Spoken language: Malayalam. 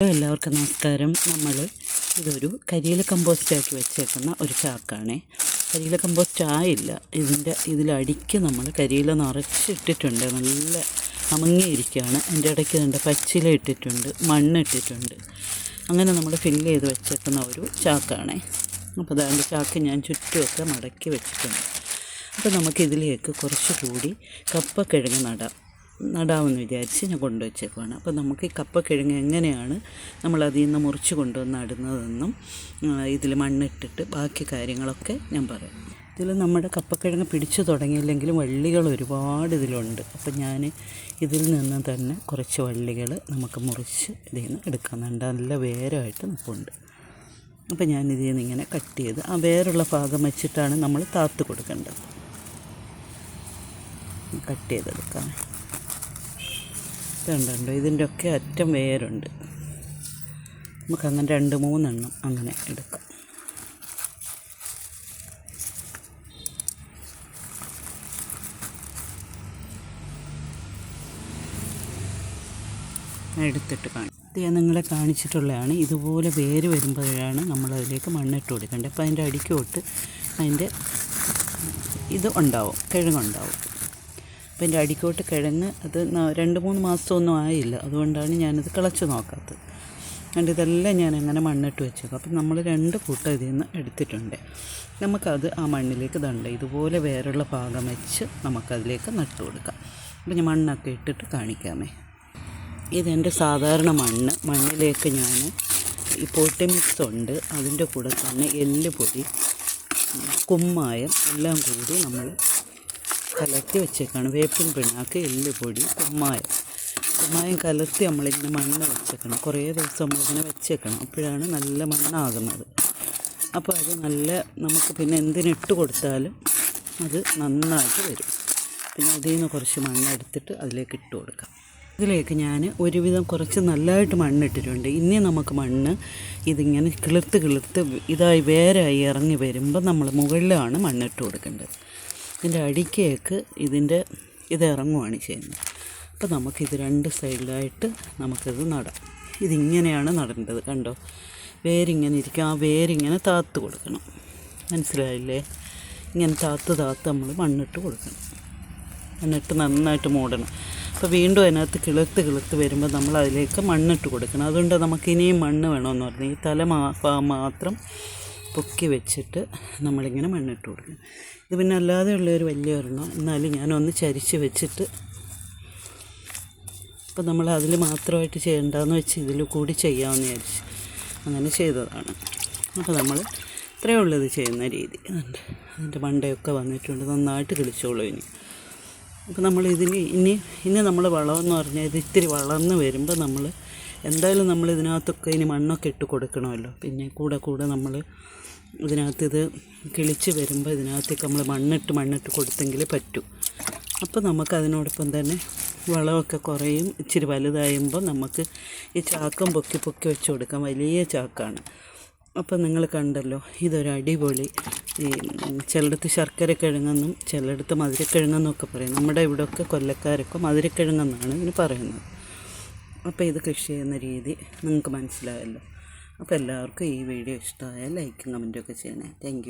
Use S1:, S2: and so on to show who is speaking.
S1: ഹലോ എല്ലാവർക്കും നമസ്കാരം. നമ്മൾ ഇതൊരു കരിയില കമ്പോസ്റ്റ് ആക്കി വെച്ചേക്കുന്ന ഒരു ചാക്കാണേ. കരിയില കമ്പോസ്റ്റ് ആയില്ല. ഇതിന്റെ ഇതിലടിക്ക് നമ്മൾ കരിയില നിറച്ചിട്ടിട്ടുണ്ട്. നല്ല അമങ്ങിയിരിക്കുകയാണ്. അതിന്റെ ഇടയ്ക്ക് ഇതിന്റെ പച്ചില ഇട്ടിട്ടുണ്ട്. മണ്ണ് ഇട്ടിട്ടുണ്ട്. അങ്ങനെ നമ്മൾ ഫില്ല് ചെയ്ത് വെച്ചേക്കുന്ന ഒരു ചാക്കാണേ. അപ്പോൾ അതാണ്ട് ചാക്ക് ഞാൻ ചുറ്റുമൊക്കെ മടക്കി വെച്ചിട്ടുണ്ട്. അപ്പോൾ നമുക്കിതിലേക്ക് കുറച്ച് കൂടി കപ്പക്കിഴങ്ങ് നടാം. നടാമെന്ന് വിചാരിച്ച് ഞാൻ കൊണ്ടുവച്ചേക്കുവാണ്. അപ്പോൾ നമുക്ക് ഈ കപ്പക്കിഴങ്ങ് എങ്ങനെയാണ് നമ്മൾ അതിൽ നിന്ന് മുറിച്ച് കൊണ്ടുവന്ന് നടുന്നതെന്നും ഇതിൽ മണ്ണിട്ടിട്ട് ബാക്കി കാര്യങ്ങളൊക്കെ ഞാൻ പറയാം. ഇതിൽ നമ്മുടെ കപ്പക്കിഴങ്ങ് പിടിച്ചു തുടങ്ങിയില്ലെങ്കിലും വള്ളികൾ ഒരുപാട് ഇതിലുണ്ട്. അപ്പം ഞാൻ ഇതിൽ നിന്ന് തന്നെ കുറച്ച് വള്ളികൾ നമുക്ക് മുറിച്ച് ഇതിൽ നിന്ന് എടുക്കുന്നുണ്ട്. നല്ല വേരമായിട്ട് നിൽപ്പുണ്ട്. അപ്പം ഞാൻ ഇതിൽ നിന്ന് ഇങ്ങനെ കട്ട് ചെയ്ത് ആ വേറുള്ള ഭാഗം വെച്ചിട്ടാണ് നമ്മൾ താത്ത് കൊടുക്കേണ്ടത്. കട്ട് ചെയ്തെടുക്കാം. ഇതുണ്ടോ ഇതിന്റെ ഒക്കെ അറ്റം വേരുണ്ട്. നമുക്കങ്ങനെ രണ്ട് മൂന്നെണ്ണം അങ്ങനെ എടുക്കാം. എടുത്തിട്ട് കാണും ഇത് ഞാൻ നിങ്ങളെ കാണിച്ചിട്ടുള്ളതാണ്. ഇതുപോലെ വേര് വരുമ്പോഴാണ് നമ്മളതിലേക്ക് മണ്ണിട്ട് കൊടുക്കേണ്ടത്. അപ്പോൾ അതിന്റെ അടിക്കോട്ട് അതിന്റെ ഇത് ഉണ്ടാവും കിഴങ്ങുണ്ടാവും. അപ്പം എന്റെ അടിക്കോട്ട് കിഴങ്ങ് അത് രണ്ട് മൂന്ന് മാസമൊന്നും ആയില്ല. അതുകൊണ്ടാണ് ഞാനത് കിളച്ച് നോക്കാത്തത്. അതുകൊണ്ട് ഇതെല്ലാം ഞാൻ അങ്ങനെ മണ്ണിട്ട് വെച്ചേക്കും. അപ്പം നമ്മൾ രണ്ട് കൂട്ടം ഇതിൽ നിന്ന് എടുത്തിട്ടുണ്ട്. നമുക്കത് ആ മണ്ണിലേക്ക് ദണ്ട. ഇതുപോലെ വേറുള്ള ഭാഗം വെച്ച് നമുക്കതിലേക്ക് നട്ടു കൊടുക്കാം. അപ്പം ഞാൻ മണ്ണൊക്കെ ഇട്ടിട്ട് കാണിക്കാമേ. ഇതെന്റെ സാധാരണ മണ്ണ്. മണ്ണിലേക്ക് ഞാൻ ഈ പോട്ടി മിക്സ് ഉണ്ട്. അതിന്റെ കൂടെ തന്നെ എല്ലുപൊടി കുമ്മായം എല്ലാം കൂടി നമ്മൾ കലർത്തി വെച്ചേക്കാണ്. വേപ്പിൻ പിണ്ണാക്ക് എല്ലുപൊടി കുമ്മായം. കുമ്മായം കലർത്തി നമ്മളിങ്ങനെ മണ്ണ് വെച്ചേക്കണം. കുറേ ദിവസം നമ്മളിങ്ങനെ വെച്ചേക്കണം. അപ്പോഴാണ് നല്ല മണ്ണാകുന്നത്. അപ്പോൾ അത് നല്ല നമുക്ക് പിന്നെ എന്തിനിട്ട് കൊടുത്താലും അത് നന്നായിട്ട് വരും. പിന്നെ അതിൽ നിന്ന് കുറച്ച് മണ്ണെടുത്തിട്ട് അതിലേക്ക് ഇട്ട് കൊടുക്കാം. ഇതിലേക്ക് ഞാൻ ഒരുവിധം കുറച്ച് നല്ലതായിട്ട് മണ്ണിട്ടിട്ടുണ്ട് ഇനി നമുക്ക് മണ്ണ് ഇതിങ്ങനെ കിളിർത്ത് കിളിർത്ത് ഇതായി വേരായി ഇറങ്ങി വരുമ്പോൾ നമ്മൾ മുകളിലാണ് മണ്ണിട്ട് കൊടുക്കേണ്ടത്. ഇതിന്റെ അടിക്കേക്ക് ഇതിന്റെ ഇത് ഇറങ്ങുവാണ് ചെയ്യുന്നത്. അപ്പോൾ നമുക്കിത് രണ്ട് സൈഡിലായിട്ട് നമുക്കിത് നടാം. ഇതിങ്ങനെയാണ് നടേണ്ടത് കണ്ടോ? വേരിങ്ങനെ ഇരിക്കും. ആ വേരിങ്ങനെ താത്ത് കൊടുക്കണം. മനസ്സിലായില്ലേ? ഇങ്ങനെ താത്ത് താത്ത് നമ്മൾ മണ്ണിട്ട് കൊടുക്കണം. മണ്ണിട്ട് നന്നായിട്ട് മൂടണം. അപ്പോൾ വീണ്ടും അതിനകത്ത് കിളുത്ത് കിളുത്ത് വരുമ്പോൾ നമ്മൾ അതിലേക്ക് മണ്ണിട്ട് കൊടുക്കണം. അതുകൊണ്ട് നമുക്ക് ഇനിയും മണ്ണ് വേണമെന്ന് പറഞ്ഞാൽ ഈ തല മാത്രം പൊക്കി വെച്ചിട്ട് നമ്മളിങ്ങനെ മണ്ണിട്ട് കൊടുക്കും. ഇത് പിന്നെ അല്ലാതെ ഉള്ളൊരു വലിയ ഒരെണ്ണം. എന്നാലും ഞാനൊന്ന് ചരിച്ച് വെച്ചിട്ട് അപ്പോൾ നമ്മൾ അതിൽ മാത്രമായിട്ട് ചെയ്യേണ്ടതെന്ന് വെച്ച് ഇതിൽ കൂടി ചെയ്യാമെന്ന് വിചാരിച്ച് അങ്ങനെ ചെയ്തതാണ്. അപ്പോൾ നമ്മൾ ഇത്രയേ ഉള്ളത് ചെയ്യുന്ന രീതി. അതിന്റെ മണ്ടയൊക്കെ വന്നിട്ടുണ്ട്. നന്നായിട്ട് കിളിച്ചോളൂ ഇനി. അപ്പോൾ നമ്മൾ ഇതിന് ഇനി ഇനി നമ്മൾ വളമെന്ന് പറഞ്ഞാൽ ഇത് ഇത്തിരി വളർന്ന് വരുമ്പോൾ നമ്മൾ എന്തായാലും നമ്മൾ ഇതിനകത്തൊക്കെ ഇനി മണ്ണൊക്കെ ഇട്ട് കൊടുക്കണമല്ലോ. പിന്നെ കൂടെ കൂടെ നമ്മൾ ഇതിനകത്ത് ഇത് കിളിച്ച് വരുമ്പോൾ ഇതിനകത്തേക്ക് നമ്മൾ മണ്ണിട്ട് മണ്ണിട്ട് കൊടുത്തെങ്കിൽ പറ്റൂ. അപ്പോൾ നമുക്ക് അതിനോടൊപ്പം തന്നെ വളമൊക്കെ കുറയും. ഇച്ചിരി വലുതായുമ്പോൾ നമുക്ക് ഈ ചാക്കം പൊക്കി പൊക്കി വെച്ച് കൊടുക്കാം. വലിയ ചാക്കാണ്. അപ്പം നിങ്ങൾ കണ്ടല്ലോ ഇതൊരു അടിപൊളി ഈ ചിലയിടത്ത് ശർക്കര കിഴങ്ങെന്നും ചിലയിടത്ത് മധുരക്കിഴങ്ങെന്നും ഒക്കെ പറയും. നമ്മുടെ ഇവിടെയൊക്കെ കൊല്ലക്കാരൊക്കെ മധുരക്കിഴങ്ങെന്നാണ് ഇതിന് പറയുന്നത്. അപ്പോൾ ഇത് കൃഷി ചെയ്യുന്ന രീതി നിങ്ങൾക്ക് മനസ്സിലായല്ലോ. അപ്പോൾ എല്ലാവർക്കും ഈ വീഡിയോ ഇഷ്ടമായാൽ ലൈക്കും കമന്റും ഒക്കെ ചെയ്യണേ. താങ്ക്